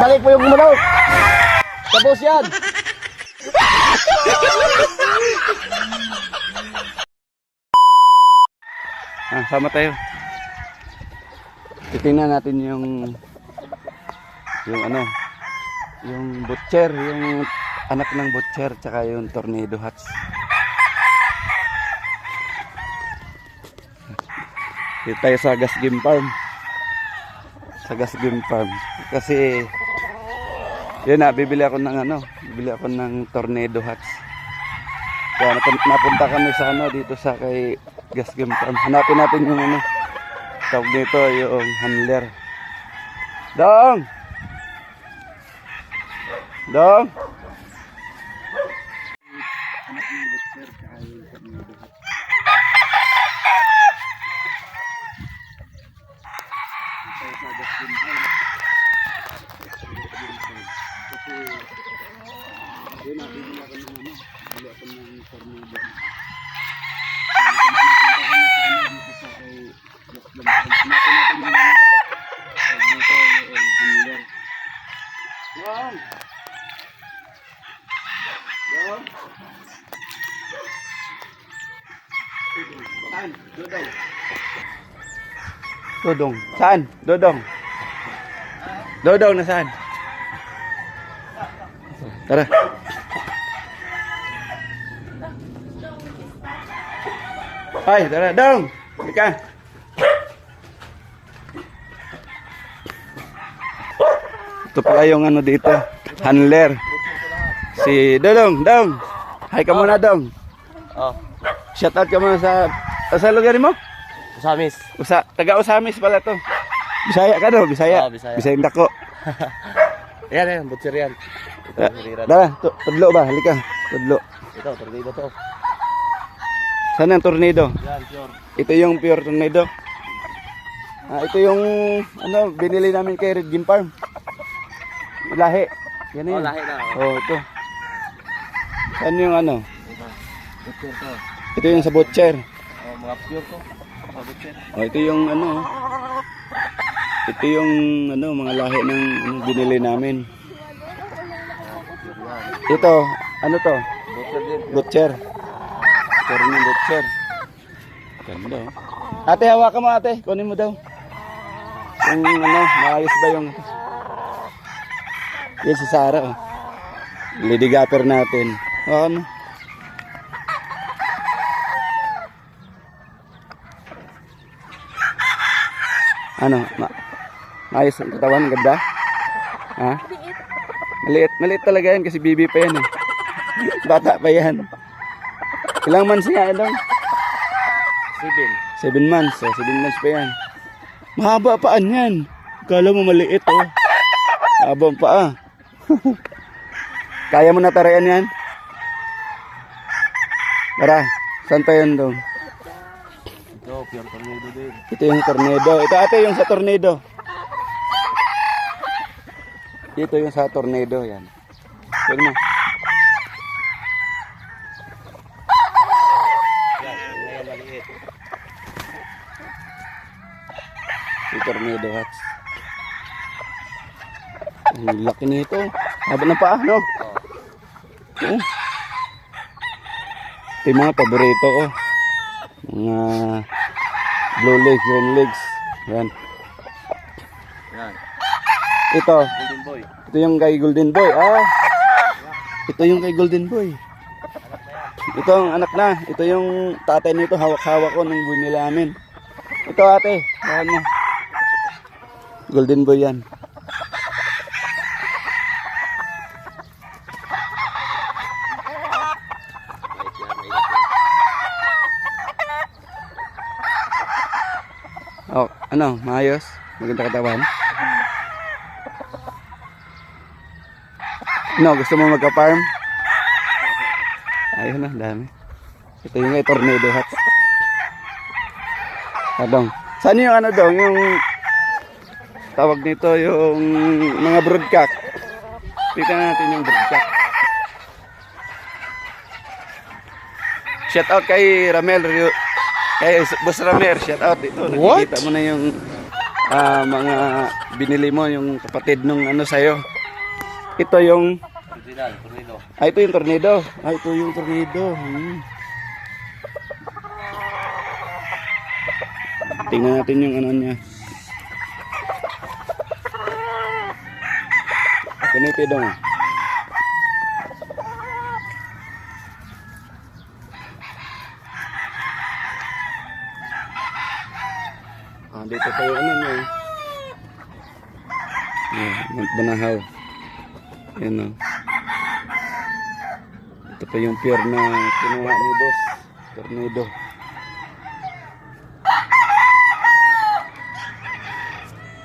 Ibalik mo yung manok. Tapos yan. Ah, sama tayo. Titingnan natin yung yung ano, yung butcher, yung anak ng butcher tsaka yung tornado hats. Dito tayo sa gas game farm. Sa gas game farm. Kasi yun na, bibili ako ng ano, bibili ako ng tornado hats. Kaya napun- napunta kami sa ano dito sa kay gas game farm. Hanapin natin yung ano, tawag dito yung handler. Dong! Dong! Dong! Saan? Dodong. Dodong. Saan? Dodong. Dodong na saan? Tara. Ay, tara, Dong. Ika. Ito pala yung ano dito, handler. Si Dodong, Dong. Hi ka muna, Dong. Oh, Shout out ka muna sa sa lugar mo? Samis. Usa, taga Usamis pala to. Bisaya ka no, Bisaya. Oo, Bisaya. Bisaya dako. Yan, yan, butcher yan. Ito, Da- hiriran. Dara, tu- tudlo ba? Halika. Tudlo. Ito, tornado to. Saan ang tornado? Yan, pure. Ito yung pure tornado. Ah, ito yung ano, binili namin kay Red Gym Farm. Lahi. Yan Oh, yun. lahi na. Oh. Oh, ito. Saan yung ano? Butcher to. Ito yung sa butcher. Oh, mga pure to. Oh. Oh, ito yung ano. Ito yung ano, mga lahi ng ano, binili namin. Ito, ano to? Butcher. Butcher. Yung butcher. Ganda oh. Ate, hawakan mo ate. Kunin mo daw. Yung ano, maayos ba yung... Yan si Sarah oh. Lady Gapper natin. Hawakan mo. Ano? Ma maayos ang katawan, ganda? Ha? Maliit. Maliit talaga yan kasi bibi pa yan eh. Bata pa yan. Ilang months nga dong? Sibin. Seven months. Oh, seven months pa yan. Mahaba paan yan. Kala mo maliit oh. Mahaba ang paa. Kaya mo na tarayan yan? Tara, saan pa yan dong? Ito, pure tornado din. Ito yung tornado. Ito ate yung sa tornado. Dito yung sa tornado yan. Tignan mo. Yung tornado hats. Ang laki nito. Haba ng paa, no? Oh. Oh. Ito yung mga paborito ko. Mga blue legs, green legs. Yan. Yan. Ito. Golden boy. Ito yung kay Golden Boy. Ah. Ito yung kay Golden Boy. Ito ang anak na. Ito yung tatay nito. Hawak-hawak ko nung buhay nila amin. Ito ate. Bahan mo. Golden Boy yan. Maliit yan, maliit yan. Oh, ano? Maayos? Maganda katawan? No, gusto mo magka-farm? Ayun na, dami. Ito yung may tornado hats. Adong. Saan yung ano dong? Yung tawag nito yung mga broodcock. Pita natin yung broodcock. Shout out kay Ramel Rio- kay Boss Ramer, shout out dito. What? Nakikita mo na yung ah, mga binili mo yung kapatid nung ano sa'yo. Ito yung tornado. Ah, ito yung tornado. Ah, ito yung tornado. Hmm. Tingnan natin yung ano niya. Ganito. Ah, dito pa yung ano niya. Yeah, Banahaw. Yan o. Ito pa yung pure na kinuha ni boss. Tornado.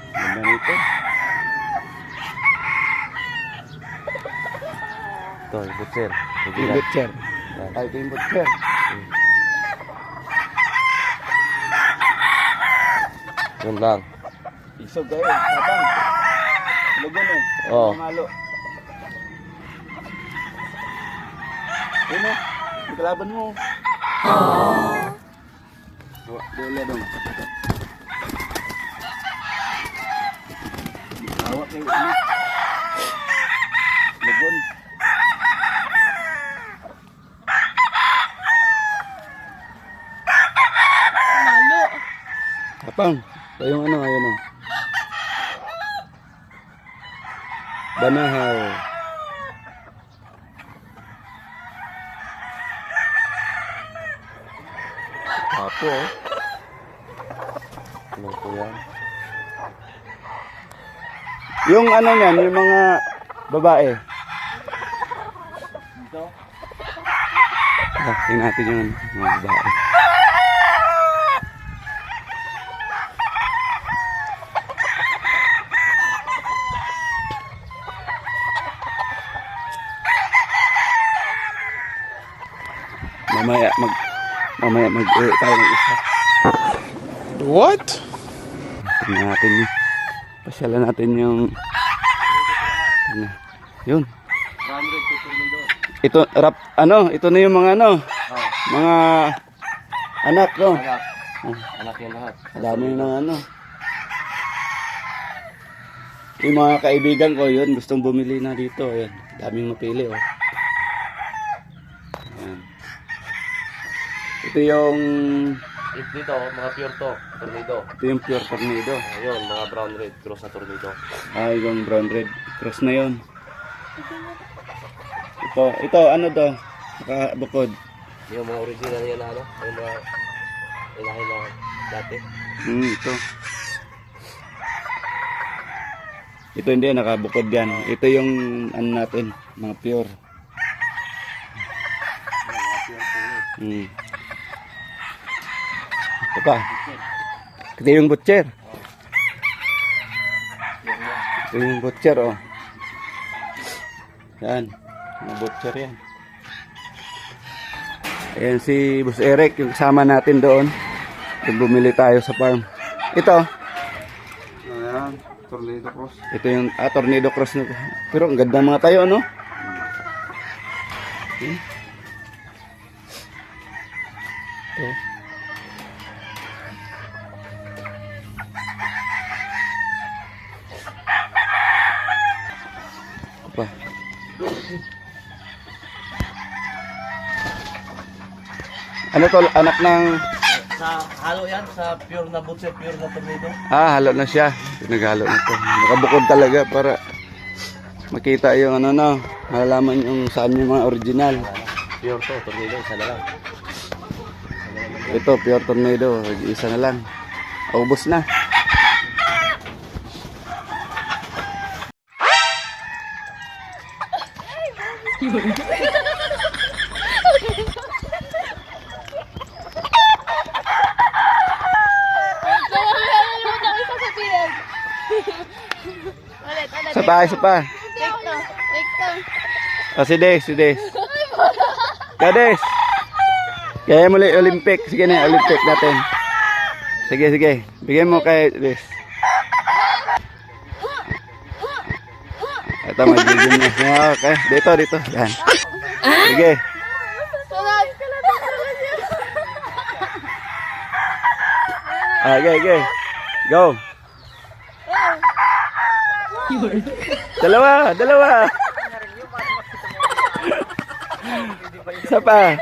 Ganda nito. Ito, yung butcher. Yung butcher. Ay, ito yung butcher. Yun lang. Isog kayo. Sabang. Lugon eh. Oo. Malo. Ayun o. Yung kalaban mo. Oh, Dole dong. Awak kayo. Ano? Lugon. Malo. Kapang. Ito yung ano, ayun o. Banahaw. Apo, oh. Ano po yan? Yung ano niyan, yung mga babae. Dito? Ah, tingnan natin yung mga babae. Mamaya mag mamaya mag eh, tayo ng isa. What? Tingnan natin yun. Pasyalan natin yung Tingnan. Yun. Ito rap ano, ito na yung mga ano, Oh, mga anak no. anak. Oh. Anak yan lahat. Dami ng ano. Yung mga kaibigan ko yun, gustong bumili na dito. Ayan, daming mapili oh. Ito yung It dito, mga pure to. Tornado. ito yung pure tornado. Ayun, mga brown red cross na tornado. Ah, yung brown red cross na yun. Ito, ito ano to? Nakabukod. Yung mga original yan ano, yung mga ilahin na dati. Hmm, ito. Ito hindi, nakabukod yan. Ito yung ano natin, mga pure. Hmm. Ito pa. Ito yung butcher. Ito yung butcher, oh. Yan. Mga butcher yan. Ayan si Boss Eric, yung kasama natin doon. Kung bumili tayo sa farm. Ito. Ayan, tornado cross. Ito yung ah, tornado cross na. Pero ang ganda mga tayo, ano? Hmm? Ito. Ano to? Anak ng... Sa halo yan, sa pure na butcher, pure na tornado. Ah, halo na siya. Pinaghalo na to. Nakabukod talaga para makita yung ano no. Malalaman yung saan yung mga original. Pure to, tornado, isa na lang. Ito, pure tornado. Isa na lang. Ubus na. Ikaw ang nalimutan ko isa sabihin. ulit, ulit. Sa pa, isa pa. Take to. Take to. Ah, si Des, si Des. Kades. Kaya muli Olympic. Sige na, Olympic natin. Sige, sige. Bigyan mo kay Des. Ito, magiging na. Ah, Okay, dito, dito. Yan. Sige. Sunod. Ah, okay, okay. Go. Dalawa, dalawa. Isa pa.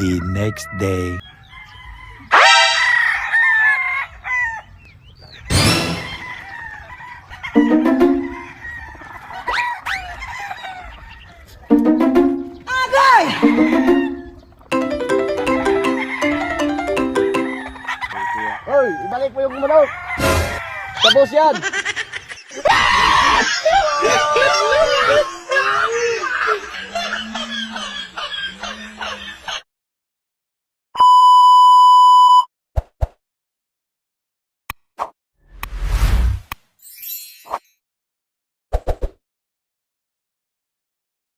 The next day. Yan.